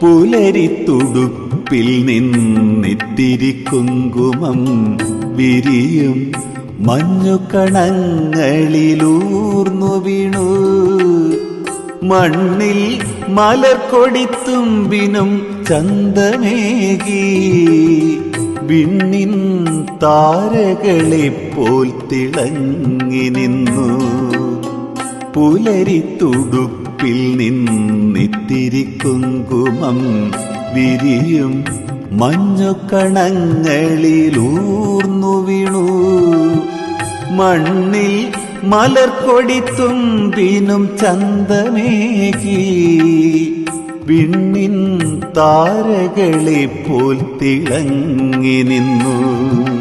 പുലരിത്തുടുപ്പിൽ നിന്നിത്തിരി കുങ്കുമം വിരിയും മഞ്ഞുകണങ്ങളിലൂർന്നു വീണു മണ്ണിൽ മലർക്കൊടിത്തുമ്പിനും ചന്തമേകി. വിണ്ണിൻ താരകളെപ്പോൽ തിളങ്ങി നിന്നു. പുലരിത്തുടുപ്പിൽ നിന്നിത്തിരി കുങ്കുമം വിരിയും മഞ്ഞുകണങ്ങളിലൂർന്നു വീണു. മണ്ണിൽ മലർക്കൊടിത്തുമ്പിനും ചന്തമേകി. വിണ്ണിൻ താരകളെ പോൽ തിളങ്ങി നിന്നു.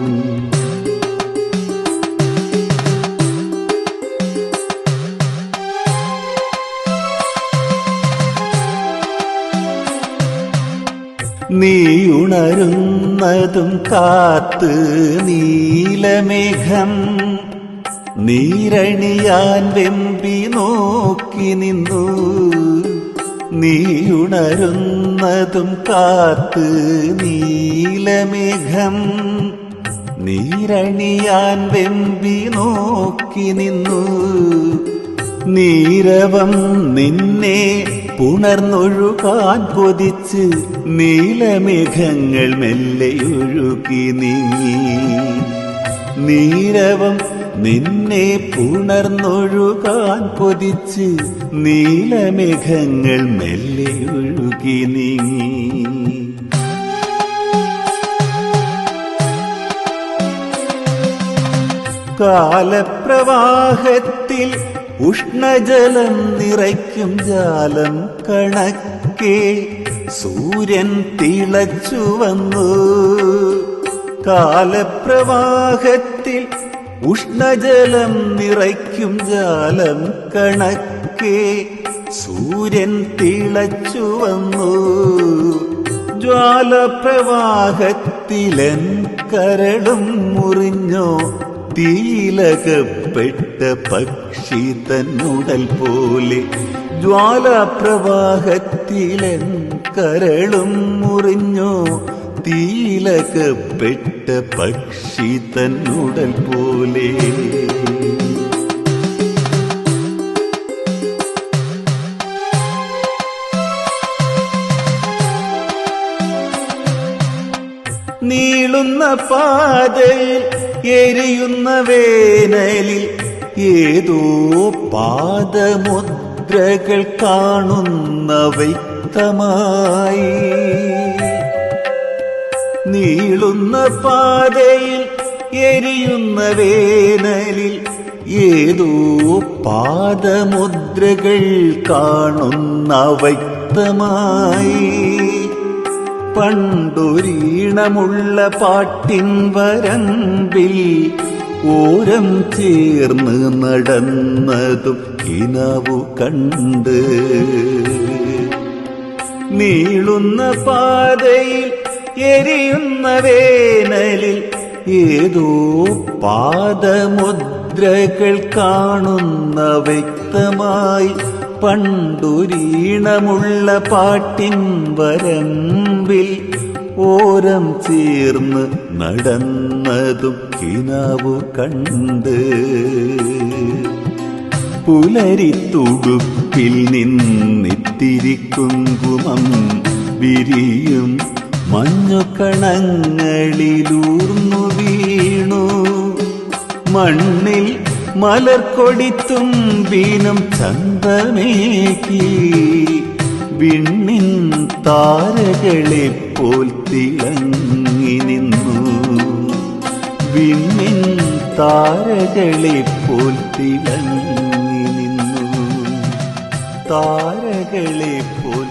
നീ ഉണരുന്നതും കാത്ത് നീലമേഘം. നീരണിയാൻ വെമ്പി നോക്കി നിന്നു. നീ ഉണരുന്നതും കാത്ത് നീലമേഘം. നീരണിയാൻ വെമ്പി നോക്കി നിന്നു. നീരവം നിന്നെ പുണർന്നൊഴുകാൻ കൊതിച്ച് നീലമേഘങ്ങൾ മെല്ലെയൊഴുകി നീങ്ങി നീരവം നിന്നെ പുണർന്നൊഴുകാൻ കൊതിച്ച് നീലമേഘങ്ങൾ മെല്ലെയൊഴുകി നീങ്ങി കാലപ്രവാഹത്തിൽ ഉഷ്ണജലം നിറയ്ക്കും ജാലം കണക്കേ. സൂര്യൻ തിളച്ചു വന്നു. കാലപ്രവാഹത്തിൽ ഉഷ്ണജലം നിറയ്ക്കും ജാലം കണക്കേ. സൂര്യൻ തിളച്ചു വന്നു. ജ്വാലപ്രവാഹത്തിലൻ കരളും മുറിഞ്ഞോ. തീലകപ്പെട്ട പക്ഷി തന്നുടൽ പോലെ ജ്വാലപ്രവാഹത്തിലൻ കരളും മുറിഞ്ഞു. തീലകപ്പെട്ട പക്ഷി തന്നുടൽ പോലെ നീളുന്ന പാതയിൽ എരിയുന്ന വേനലിൽ ഏതോ പാദമുദ്രകൾ കാണുന്ന വ്യക്തമായി നീളുന്ന പാതയിൽ എരിയുന്ന വേനലിൽ ഏതോ പാദമുദ്രകൾ കാണുന്ന വ്യക്തമായി പണ്ടൊരീണമുള്ള പാട്ടിൻ വരമ്പിൽ ഓരം ചേർന്ന് നടന്നതും കിനാവു കണ്ട്. നീളുന്ന പാതയിൽ എരിയുന്ന വേനലിൽ ഏതോ പാദമുദ്രകൾ കാണുന്ന വ്യക്തമായി പണ്ടൊരീണമുള്ള പാട്ടിൻ വരമ്പിൽ ഓരം ചേർന്ന് നടന്നതും കിനാവു കണ്ട്. പുലരിത്തുടുപ്പിൽ നിന്നിത്തിരി കുങ്കുമം വിരിയും മഞ്ഞുകണങ്ങളിലൂർന്നു വീണു. മണ്ണിൽ മലർക്കൊടിത്തുമ്പീനും ചന്തമേക്കി വിണ്ണിൻ താരകളെ പോൽ തിളങ്ങി നിന്നു. വിണ്ണിൻ താരകളെ പോൽ തിളങ്ങി നിന്നു. താരകളെ പോൽ